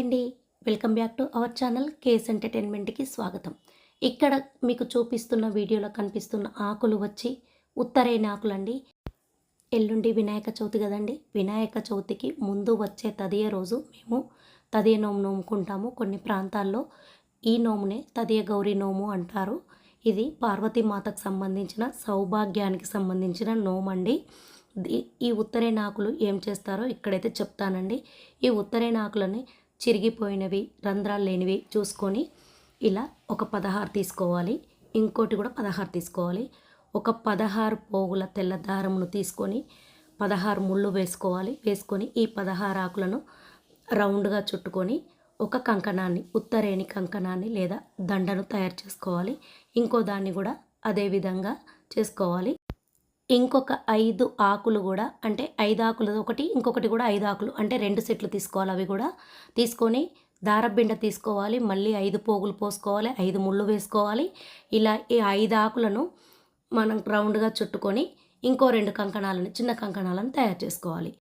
అండి. Welcome back to our channel case ఎంటర్టైన్మెంట్కి స్వాగతం. ఇక్కడ మీకు చూపిస్తున్న వీడియోలో కనిపిస్తున్న ఆకులు వచ్చి ఉత్తరైన ఆకులు అండి ఎల్లుండి వినాయక చవితి కదండి. వినాయక చవితికి ముందు వచ్చే తదియ రోజు మేము తదియ నోము నోముకుంటాము. కొన్ని ప్రాంతాల్లో ఈ నోమునే తదియ గౌరీ నోము అంటారు. ఇది పార్వతీమాతకు సంబంధించిన సౌభాగ్యానికి సంబంధించిన నోము అండి ఉత్తరైన ఆకులు ఏం చేస్తారో ఇక్కడైతే చెప్తానండి. ఈ ఉత్తరేనాకులని చిరిగిపోయినవి రంధ్రాలు లేనివి చూసుకొని ఇలా ఒక పదహారు తీసుకోవాలి. ఇంకోటి కూడా పదహారు తీసుకోవాలి. ఒక పదహారు పోగుల తెల్ల దారమును తీసుకొని పదహారు ముళ్ళు వేసుకోవాలి. వేసుకొని ఈ పదహారు ఆకులను రౌండ్గా చుట్టుకొని ఒక కంకణాన్ని ఉత్తరేణి కంకణాన్ని లేదా దండను తయారు చేసుకోవాలి. ఇంకో దాన్ని కూడా అదే విధంగా చేసుకోవాలి. ఇంకొక ఐదు ఆకులు కూడా అంటే ఐదు ఆకులు ఒకటి ఇంకొకటి కూడా ఐదు ఆకులు అంటే రెండు సెట్లు తీసుకోవాలి అవి కూడా. తీసుకొని దారబిండ తీసుకోవాలి మళ్ళీ ఐదు పోగులు పోసుకోవాలి ఐదు ముళ్ళు వేసుకోవాలి. ఇలా ఈ ఐదు ఆకులను మనం రౌండ్గా చుట్టుకొని ఇంకో రెండు కంకణాలను చిన్న కంకణాలను తయారు చేసుకోవాలి.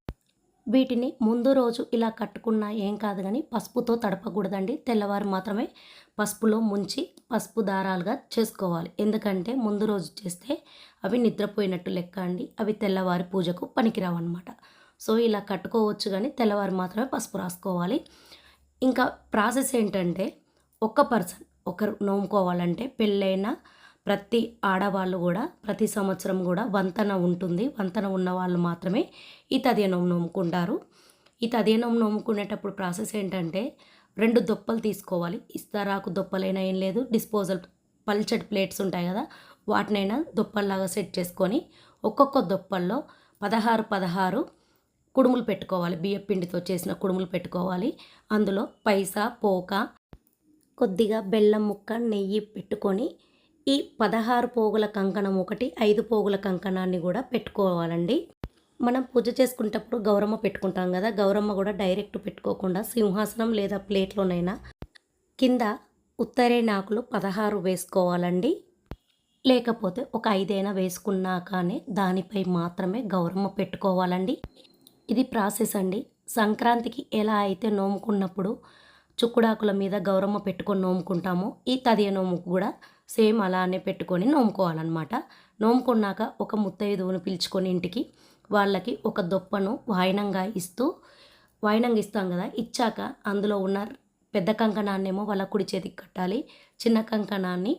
వీటిని ముందు రోజు ఇలా కట్టుకున్నా ఏం కాదు కానీ పసుపుతో తడపకూడదండి. తెల్లవారు మాత్రమే పసుపులో ముంచి పసుపు దారాలుగా చేసుకోవాలి. ఎందుకంటే ముందు రోజు చేస్తే అవి నిద్రపోయినట్టు లెక్క అండి. అవి తెల్లవారి పూజకు పనికిరావు అనమాట సో ఇలా కట్టుకోవచ్చు కానీ తెల్లవారు మాత్రమే పసుపు రాసుకోవాలి. ఇంకా ప్రాసెస్ ఏంటంటే ఒక్క పర్సన్ ఒకరు నోముకోవాలంటే పెళ్ళైన ప్రతి ఆడవాళ్ళు కూడా ప్రతి సంవత్సరం కూడా వంతన ఉంటుంది. వంతన ఉన్న వాళ్ళు మాత్రమే ఈ తదేనం నోముకుంటారు. ఈ తదేనం నోముకునేటప్పుడు ప్రాసెస్ ఏంటంటే రెండు దొప్పలు తీసుకోవాలి. ఇస్తారాకు దొప్పలైనా ఏం లేదు. డిస్పోజల్ పల్చటి ప్లేట్స్ ఉంటాయి కదా వాటినైనా దొప్పల్లాగా సెట్ చేసుకొని ఒక్కొక్క దొప్పల్లో పదహారు పదహారు కుడుములు పెట్టుకోవాలి. బియ్య పిండితో చేసిన కుడుములు పెట్టుకోవాలి. అందులో పైసా పోక కొద్దిగా బెల్లం ముక్క నెయ్యి పెట్టుకొని ఈ పదహారు పోగుల కంకణం ఒకటి ఐదు పోగుల కంకణాన్ని కూడా పెట్టుకోవాలండి. మనం పూజ చేసుకునేటప్పుడు గౌరమ్మ పెట్టుకుంటాం కదా గౌరమ్మ కూడా డైరెక్ట్ పెట్టుకోకుండా సింహాసనం లేదా ప్లేట్లోనైనా కింద ఉత్తరేనాకులు పదహారు వేసుకోవాలండి. లేకపోతే ఒక ఐదైనా వేసుకున్నాకనే దానిపై మాత్రమే గౌరమ్మ పెట్టుకోవాలండి. ఇది ప్రాసెస్ అండి. సంక్రాంతికి ఎలా అయితే నోముకున్నప్పుడు చుక్కుడాకుల మీద గౌరమ్మ పెట్టుకొని నోముకుంటామో ఈ తదియ నోముకు కూడా సేమ్ అలానే పెట్టుకొని నోముకోవాలన్నమాట. నోముకున్నాక ఒక ముత్తైదువును పిలుచుకొని ఇంటికి వాళ్ళకి ఒక దొప్పను వాయనంగా ఇస్తూ వాయనంగా ఇస్తాం కదా ఇచ్చాక అందులో ఉన్న పెద్ద కంకణాన్నేమో వాళ్ళ కుడి చేతికి కట్టాలి చిన్న కంకణాన్ని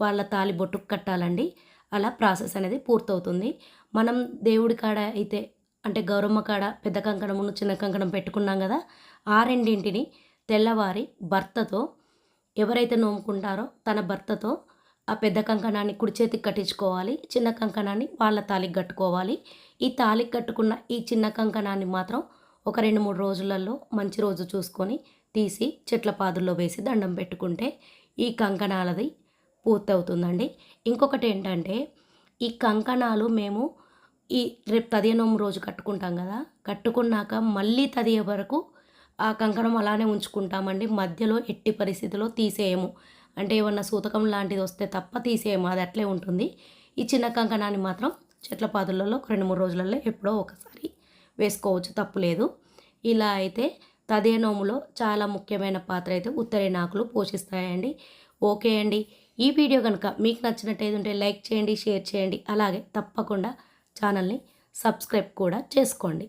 వాళ్ళ తాలి బొట్టుకు కట్టాలండి. అలా ప్రాసెస్ అనేది పూర్తవుతుంది. మనం దేవుడి కాడ అయితే అంటే గౌరమ్మ కాడ పెద్ద కంకణమును చిన్న కంకణం పెట్టుకున్నాం కదా ఆ రెండింటిని తెల్లవారి భర్తతో ఎవరైతే నోముకుంటారో తన భర్తతో ఆ పెద్ద కంకణాన్ని కుడి చేతికి కట్టించుకోవాలి చిన్న కంకణాన్ని వాళ్ళ తాలికి కట్టుకోవాలి. ఈ తాలికి కట్టుకున్న ఈ చిన్న కంకణాన్ని మాత్రం ఒక రెండు మూడు రోజులలో మంచి రోజు చూసుకొని తీసి చెట్ల పాదుల్లో వేసి దండం పెట్టుకుంటే ఈ కంకణాలది పూర్తవుతుందండి. ఇంకొకటి ఏంటంటే ఈ కంకణాలు మేము ఈ రేపు తదియనోము రోజు కట్టుకుంటాం కదా కట్టుకున్నాక మళ్ళీ తదియ వరకు ఆ కంకణం అలానే ఉంచుకుంటామండి. మధ్యలో ఎట్టి పరిస్థితిలో తీసేయము. అంటే ఏమన్నా సూతకం లాంటిది వస్తే తప్ప తీసేయము. అది అట్లే ఉంటుంది. ఈ చిన్న కంకణాన్ని మాత్రం చెట్ల పాదులలో ఒక రెండు మూడు రోజులలో ఎప్పుడో ఒకసారి వేసుకోవచ్చు. తప్పులేదు ఇలా అయితే తదే నోములో చాలా ముఖ్యమైన పాత్ర అయితే ఉత్తరేనాకులు పోషిస్తాయండి. ఓకే అండి. ఈ వీడియో కనుక మీకు నచ్చినట్టయితే ఉంటే లైక్ చేయండి షేర్ చేయండి. అలాగే తప్పకుండా ఛానల్ని సబ్స్క్రైబ్ కూడా చేసుకోండి.